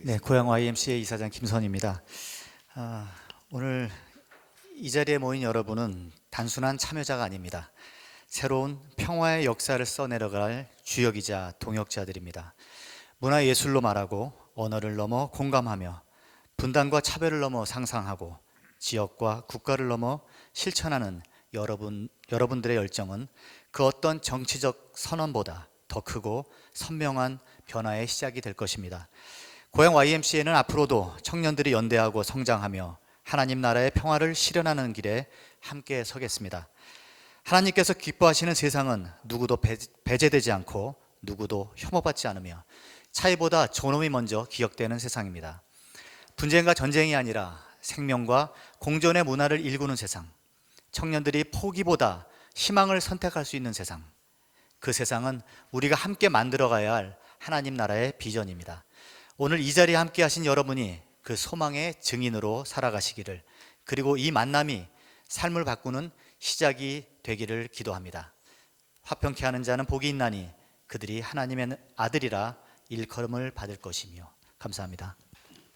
네, 고향 YMCA 이사장 김선입니다. 아, 오늘 이 자리에 모인 여러분은 단순한 참여자가 아닙니다. 새로운 평화의 역사를 써내려갈 주역이자 동역자들입니다. 문화 예술로 말하고 언어를 넘어 공감하며 분단과 차별을 넘어 상상하고 지역과 국가를 넘어 실천하는 여러분 여러분들의 열정은 그 어떤 정치적 선언보다 더 크고 선명한 변화의 시작이 될 것입니다. 고향 YMCA는 앞으로도 청년들이 연대하고 성장하며 하나님 나라의 평화를 실현하는 길에 함께 서겠습니다. 하나님께서 기뻐하시는 세상은 누구도 배- 배제되지 않고 누구도 혐오받지 않으며 차이보다 존엄이 먼저 기억되는 세상입니다. 분쟁과 전쟁이 아니라 생명과 공존의 문화를 일구는 세상. 청년들이 포기보다 희망을 선택할 수 있는 세상. 그 세상은 우리가 함께 만들어가야 할 하나님 나라의 비전입니다. 오늘 이 자리에 함께 하신 여러분이 그 소망의 증인으로 살아가시기를 그리고 이 만남이 삶을 바꾸는 시작이 되기를 기도합니다. 화평케 하는 자는 복이 있나니 그들이 하나님의 아들이라 일컬음을 받을 것이며 감사합니다.